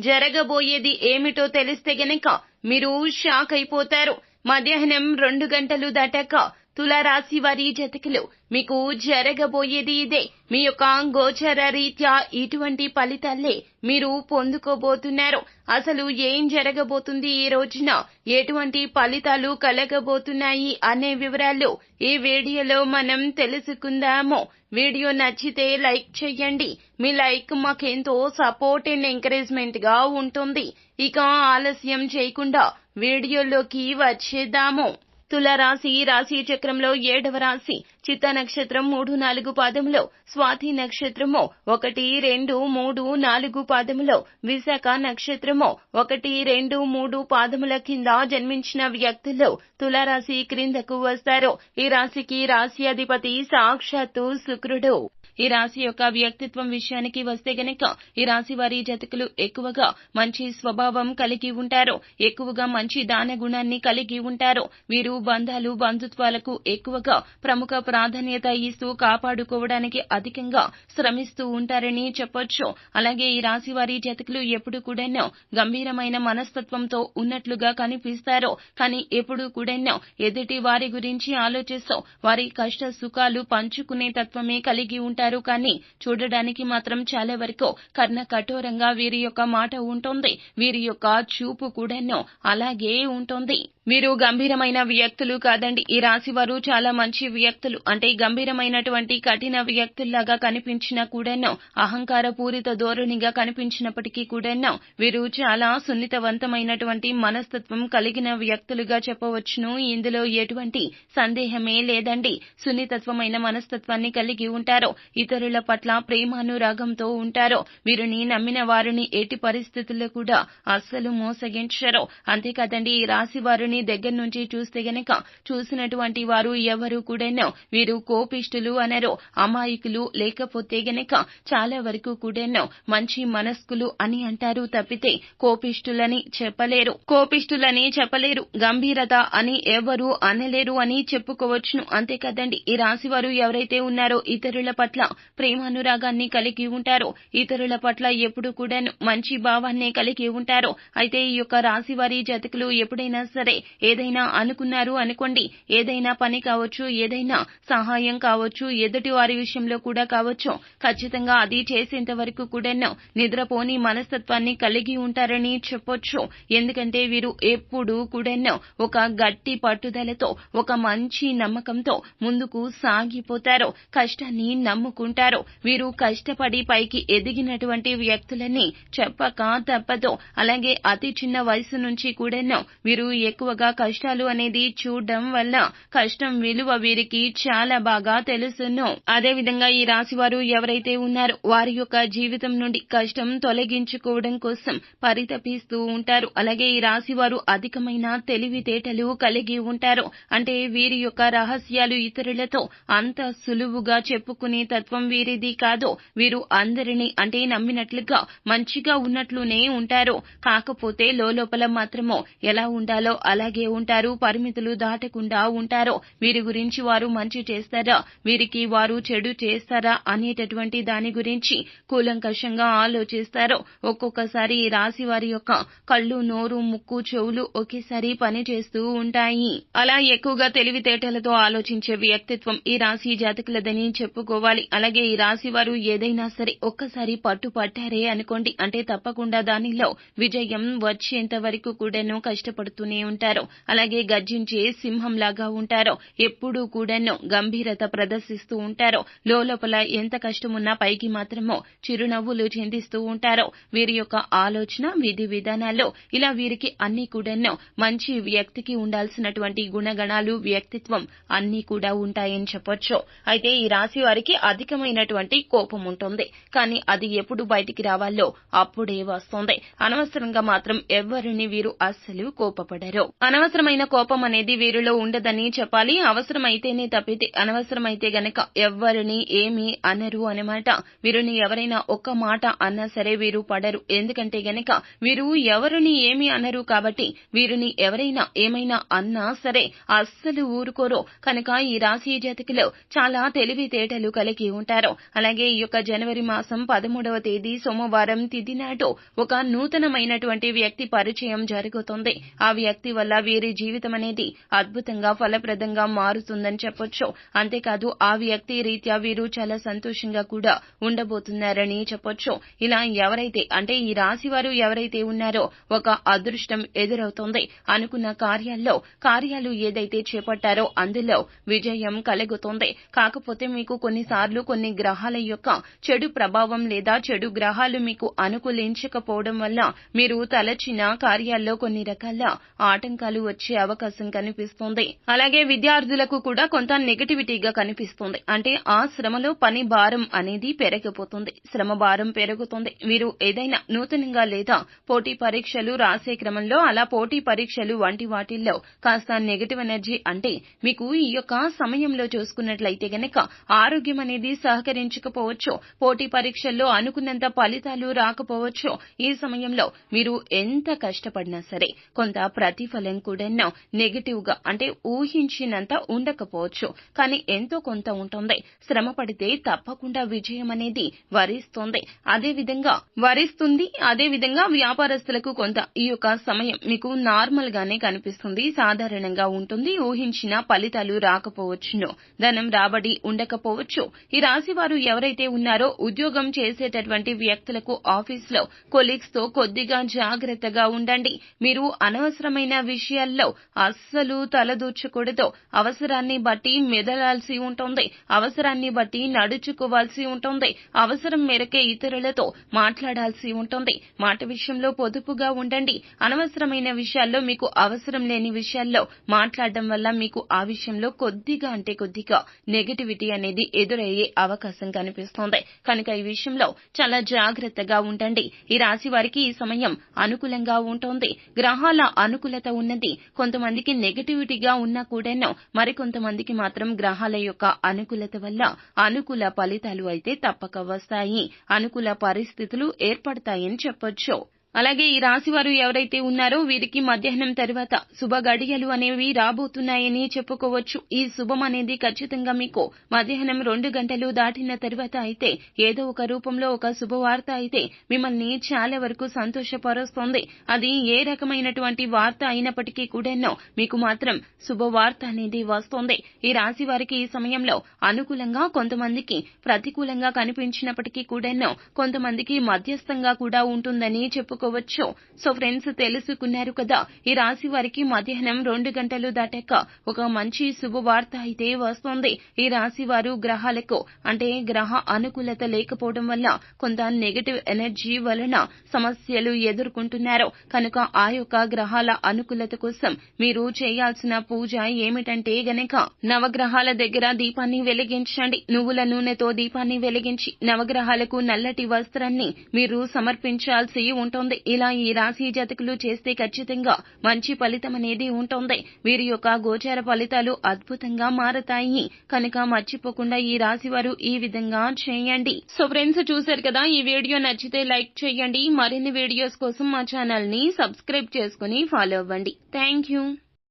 జరగబోయేది ఏమిటో తెలిస్తే గనక మీరు షాక్ అయిపోతారు మధ్యాహ్నం రెండు గంటలు దాటాక తులారాశి వారి జతకులు మీకు జరగబోయేది ఇదే. మీ యొక్క గోచర రీత్యా ఇటువంటి ఫలితాలే మీరు పొందుకోబోతున్నారు. అసలు ఏం జరగబోతుంది ఈ రోజున? ఎటువంటి ఫలితాలు కలగబోతున్నాయి అనే వివరాలు ఈ వీడియోలో మనం తెలుసుకుందాము. వీడియో నచ్చితే లైక్ చేయండి. మీ లైక్ మాకెంతో సపోర్ట్ అండ్ ఎంకరేజ్మెంట్గా ఉంటుంది. ఇక ఆలస్యం చేయకుండా వీడియోలోకి వచ్చేద్దాము. తులారాశి రాశి చక్రంలో ఏడవ రాశి. చిత్త నక్షత్రం మూడు నాలుగు పాదములో స్వాతి నక్షత్రము ఒకటి రెండు మూడు నాలుగు పాదములో విశాఖ నక్షత్రము ఒకటి రెండు మూడు పాదముల కింద జన్మించిన వ్యక్తులు తులారాశి క్రిందకు వస్తారు. ఈ రాశికి రాశి అధిపతి సాక్షాత్తు శుక్రుడు. ఈ రాశి యొక్క వ్యక్తిత్వం విషయానికి వస్తే గనక ఈ రాశి వారి జతకులు ఎక్కువగా మంచి స్వభావం కలిగి ఉంటారు. ఎక్కువగా మంచి దాన గుణాన్ని కలిగి ఉంటారు. వీరు బంధాలు బంధుత్వాలకు ఎక్కువగా ప్రముఖ ప్రాధాన్యత ఇస్తూ కాపాడుకోవడానికి అధికంగా శ్రమిస్తూ ఉంటారని చెప్పొచ్చు. అలాగే ఈ రాశి వారి జతకులు ఎప్పుడు కూడానో గంభీరమైన మనస్తత్వంతో ఉన్నట్లుగా కనిపిస్తారు. కానీ ఎప్పుడు కూడానో ఎదుటి వారి గురించి ఆలోచిస్తూ వారి కష్ట సుఖాలు పంచుకునే తత్వమే కలిగి ఉంటారు ఉంటారు కానీ చూడడానికి మాత్రం చాలా వరకు కర్ణ కఠోరంగా వీరి యొక్క మాట ఉంటుంది. వీరి యొక్క చూపు కూడాను అలాగే ఉంటుంది. వీరు గంభీరమైన వ్యక్తులు కాదండి. ఈ రాశి వారు చాలా మంచి వ్యక్తులు. అంటే గంభీరమైనటువంటి కఠిన వ్యక్తుల్లాగా కనిపించినా కూడాను అహంకార పూరిత ధోరణిగా కనిపించినప్పటికీ కూడాను వీరు చాలా సున్నితవంతమైనటువంటి మనస్తత్వం కలిగిన వ్యక్తులుగా చెప్పవచ్చును. ఇందులో ఎటువంటి సందేహమే లేదండి. సున్నితత్వమైన మనస్తత్వాన్ని కలిగి ఉంటారు ఇతరుల పట్ల ప్రేమానురాగంతో ఉంటారో వీరిని నమ్మిన వారిని ఎట్టి పరిస్థితుల్లో కూడా అస్సలు మోసగించరు. అంతేకాదండి ఈ రాశి వారిని దగ్గర నుంచి చూస్తే గనక చూసినటువంటి వారు ఎవరు కూడానో వీరు కోపిష్టులు అనరు అమాయకులు లేకపోతే గనక చాలా వరకు కూడానో మంచి మనస్కులు అని అంటారు తప్పితే కోపిష్టులని చెప్పలేరు. కోపిష్టులని చెప్పలేరు గంభీరత అని ఎవరు అనలేరు అని చెప్పుకోవచ్చును. అంతేకాదండి ఈ రాశి వారు ఎవరైతే ఉన్నారో ఇతరుల పట్ల ప్రేమానురాగాన్ని కలిగి ఉంటారో. ఇతరుల పట్ల ఎప్పుడు కూడాను మంచి భావాన్ని కలిగి ఉంటారో. అయితే ఈ యొక్క రాశి వారి జాతకులు ఎప్పుడైనా సరే ఏదైనా అనుకున్నారు అనుకోండి. ఏదైనా పని కావచ్చు ఏదైనా సహాయం కావచ్చు ఎదుటి వారి విషయంలో కూడా కావచ్చు. ఖచ్చితంగా అది చేసేంత వరకు కూడాను నిద్రపోని మనస్తత్వాన్ని కలిగి ఉంటారని చెప్పొచ్చు. ఎందుకంటే వీరు ఎప్పుడు కూడాను ఒక గట్టి పట్టుదలతో ఒక మంచి నమ్మకంతో ముందుకు సాగిపోతారు. కష్టాన్ని నమ్ముకుంటారు వీరు కష్టపడి పైకి ఎదిగినటువంటి వ్యక్తులని చెప్పక తప్పదు. అలాగే అతి చిన్న వయసు నుంచి కూడాను వీరు ఎక్కువగా కష్టాలు అనేది చూడడం వల్ల కష్టం విలువ వీరికి చాలా బాగా తెలుసును. అదే విధంగా ఈ రాశి వారు ఎవరైతే ఉన్నారో వారి యొక్క జీవితం నుండి కష్టం తొలగించుకోవడం కోసం పరితపిస్తూ ఉంటారు. అలాగే ఈ రాశి వారు అధికమైన తెలివితేటలు కలిగి ఉంటారు. అంటే వీరి యొక్క రహస్యాలు ఇతరులతో అంత సులువుగా చెప్పుకునే తత్వం వీరిది కాదు. వీరు అందరినీ అంటే నమ్మినట్లుగా మంచిగా ఉన్నట్లునే ఉంటారు. కాకపోతే లోపల మాత్రమో ఎలా ఉండాలో అలాగే ఉంటారు. పరిమితులు దాటకుండా ఉంటారు. వీరి గురించి వారు మంచి చేస్తారా? వీరికి వారు చెడు చేస్తారా అనేటటువంటి దాని గురించి కూలంకషంగా ఆలోచిస్తారు. ఒక్కొక్కసారి ఈ రాశి వారి యొక్క కళ్ళు నోరు ముక్కు చెవులు ఒకేసారి పనిచేస్తూ ఉంటాయి. అలా ఎక్కువగా తెలివితేటలతో ఆలోచించే వ్యక్తిత్వం ఈ రాశి జాతకులదని చెప్పుకోవాలి. అలాగే ఈ రాశి వారు ఏదైనా సరే ఒక్కసారి పట్టు పట్టారే అనుకోండి. అంటే తప్పకుండా దానిలో విజయం వచ్చేంత వరకు కూడాను కష్టపడుతూనే ఉంటారు. అలాగే గర్జించే సింహంలాగా ఉంటారు. ఎప్పుడూ కూడాను గంభీరత ప్రదర్శిస్తూ ఉంటారు. లోపల ఎంత కష్టమున్నా పైకి మాత్రము చిరునవ్వులు చిందిస్తూ ఉంటారు. వీరి యొక్క ఆలోచన విధి విధానాల్లో ఇలా వీరికి అన్ని కూడాను మంచి వ్యక్తికి ఉండాల్సినటువంటి గుణగణాలు వ్యక్తిత్వం అన్ని కూడా ఉంటాయని చెప్పొచ్చు. అయితే ఈ రాశి వారికి అధికమైనటువంటి కోపం ఉంటుంది కానీ అది ఎప్పుడు బయటికి రావాలో అప్పుడే వస్తుంది. అనవసరంగా మాత్రం ఎవ్వరిని వీరు అస్సలు కోపపడరు. అనవసరమైన కోపం అనేది వీరిలో ఉండదని చెప్పాలి. అవసరమైతేనే తప్పితే అనవసరమైతే గనక ఎవ్వరిని ఏమీ అనరు అనమాట వీరిని ఎవరైనా ఒక్క మాట అన్నా సరే వీరు పడరు. ఎందుకంటే గనక వీరు ఎవరిని ఏమీ అనరు కాబట్టి వీరిని ఎవరైనా ఏమైనా అన్నా సరే అస్సలు ఊరుకోరు. కనుక ఈ రాశి జాతకులు చాలా తెలివితేటలు కలిగి ఉంటారు. అలాగే ఈ యొక్క జనవరి మాసం పదమూడవ తేదీ సోమవారం తిథి నాడు ఒక నూతనమైనటువంటి వ్యక్తి పరిచయం జరుగుతుంది. ఆ వ్యక్తి వల్ల వీరి జీవితం అనేది అద్భుతంగా ఫలప్రదంగా మారుతుందని చెప్పొచ్చు. అంతేకాదు ఆ వ్యక్తి రీత్యా వీరు చాలా సంతోషంగా కూడా ఉండబోతున్నారని చెప్పొచ్చు. ఇలా ఎవరైతే అంటే ఈ రాశి వారు ఎవరైతే ఉన్నారో ఒక అదృష్టం ఎదురవుతుంది. అనుకున్న కార్యాల్లో కార్యాలు ఏదైతే చేపట్టారో అందులో విజయం కలుగుతుంది. కాకపోతే మీకు కొన్నిసార్లు కొన్ని గ్రహాల యొక్క చెడు ప్రభావం లేదా చెడు గ్రహాలు మీకు అనుకూలించకపోవడం వల్ల మీరు తలచిన కార్యాల్లో కొన్ని రకాల ఆటంకాలు వచ్చే అవకాశం కనిపిస్తుంది. అలాగే విద్యార్థులకు కూడా కొంత నెగటివిటీగా కనిపిస్తుంది. అంటే ఆ శ్రమలో పని భారం అనేది పెరగపోతుంది. శ్రమ భారం పెరుగుతుంది. మీరు ఏదైనా నూతనంగా లేదా పోటీ పరీక్షలు రాసే క్రమంలో అలా పోటీ పరీక్షలు వంటి వాటిల్లో కాస్త నెగటివ్ ఎనర్జీ అంటే మీకు ఈ యొక్క సమయంలో చూసుకున్నట్లయితే గనక ఆరోగ్యం అనేది సహకరించకపోవచ్చు. పోటీ పరీక్షల్లో అనుకున్నంత ఫలితాలు రాకపోవచ్చు. ఈ సమయంలో మీరు ఎంత కష్టపడినా సరే కొంత ప్రతిఫలం కూడా నెగటివ్గా అంటే ఊహించినంత ఉండకపోవచ్చు. కానీ ఎంతో కొంత ఉంటుంది. శ్రమ పడితే తప్పకుండా విజయం అనేది వరిస్తుంది. అదే విధంగా వరిస్తుంది అదే విధంగా వ్యాపారస్తులకు కొంత ఈ యొక్క సమయం మీకు నార్మల్ గానే కనిపిస్తుంది. సాధారణంగా ఉంటుంది. ఊహించిన ఫలితాలు రాకపోవచ్చును. ధనం రాబడి ఉండకపోవచ్చు. ఈ రాశి వారు ఎవరైతే ఉన్నారో ఉద్యోగం చేసేటటువంటి వ్యక్తులకు ఆఫీసులో కొలీగ్స్తో కొద్దిగా జాగ్రత్తగా ఉండండి. మీరు అనవసరమైన విషయాల్లో అస్సలు తలదూర్చకూడదు. అవసరాన్ని బట్టి మెదలాల్సి ఉంటుంది. అవసరాన్ని బట్టి నడుచుకోవాల్సి ఉంటుంది. అవసరం మేరకే ఇతరులతో మాట్లాడాల్సి ఉంటుంది. మాట విషయంలో పొదుపుగా ఉండండి. అనవసరమైన విషయాల్లో మీకు అవసరం లేని విషయాల్లో మాట్లాడడం వల్ల మీకు ఆ విషయంలో కొద్దిగా అంటే కొద్దిగా నెగటివిటీ అనేది ఎదురయ్యే అవకాశం కనిపిస్తోంది. కనుక ఈ విషయంలో చాలా జాగ్రత్తగా ఉండండి. ఈ రాశి వారికి ఈ సమయం అనుకూలంగా ఉంటుంది. గ్రహాల అనుకూలత ఉన్నది. కొంతమందికి నెగటివిటీగా ఉన్నా కూడాను మరికొంతమందికి మాత్రం గ్రహాల యొక్క అనుకూలత వల్ల అనుకూల ఫలితాలు అయితే తప్పక వస్తాయి. అనుకూల పరిస్థితులు ఏర్పడతాయని చెప్పొచ్చు. అలాగే ఈ రాశి వారు ఎవరైతే ఉన్నారో వీరికి మధ్యాహ్నం తర్వాత శుభ గడియలు అనేవి రాబోతున్నాయని చెప్పుకోవచ్చు. ఈ శుభం అనేది ఖచ్చితంగా మీకు మధ్యాహ్నం రెండు గంటలు దాటిన తర్వాత అయితే ఏదో ఒక రూపంలో ఒక శుభవార్త అయితే మిమ్మల్ని చాలా వరకు సంతోషపరుస్తుంది. అది ఏ రకమైనటువంటి వార్త అయినప్పటికీ కూడానో మీకు మాత్రం శుభవార్త అనేది వస్తుంది. ఈ రాశి వారికి ఈ సమయంలో అనుకూలంగా కొంతమందికి ప్రతికూలంగా కనిపించినప్పటికీ కూడానో కొంతమందికి మధ్యస్థంగా కూడా ఉంటుందని చెప్పు చేసుకోవచ్చు. సో ఫ్రెండ్స్ తెలుసుకున్నారు కదా ఈ రాశి వారికి మధ్యాహ్నం రెండు గంటలు దాటాక ఒక మంచి శుభవార్త అయితే వస్తుంది. ఈ రాశి వారు గ్రహాలకు అంటే గ్రహ అనుకూలత లేకపోవడం వల్ల కొంత నెగటివ్ ఎనర్జీ వలన సమస్యలు ఎదుర్కొంటున్నారు. కనుక ఆ యొక్క గ్రహాల అనుకూలత కోసం మీరు చేయాల్సిన పూజ ఏమిటంటే గనక నవగ్రహాల దగ్గర దీపాన్ని వెలిగించండి. నువ్వుల నూనెతో దీపాన్ని వెలిగించి నవగ్రహాలకు నల్లటి వస్త్రాన్ని మీరు సమర్పించాల్సి ఉంటుంది. ఉంటుంది. ఇలా ఈ రాశి జాతకులు చేస్తే ఖచ్చితంగా మంచి ఫలితం అనేది ఉంటుంది. వీరి యొక్క గోచార ఫలితాలు అద్భుతంగా మారతాయి. కనుక మర్చిపోకుండా ఈ రాశి వారు ఈ విధంగా చేయండి. సో ఫ్రెండ్స్ చూశారు కదా ఈ వీడియో నచ్చితే లైక్ చేయండి. మరిన్ని వీడియోస్ కోసం మా ఛానల్ని సబ్స్క్రైబ్ చేసుకుని ఫాలో అవ్వండి. Thank you.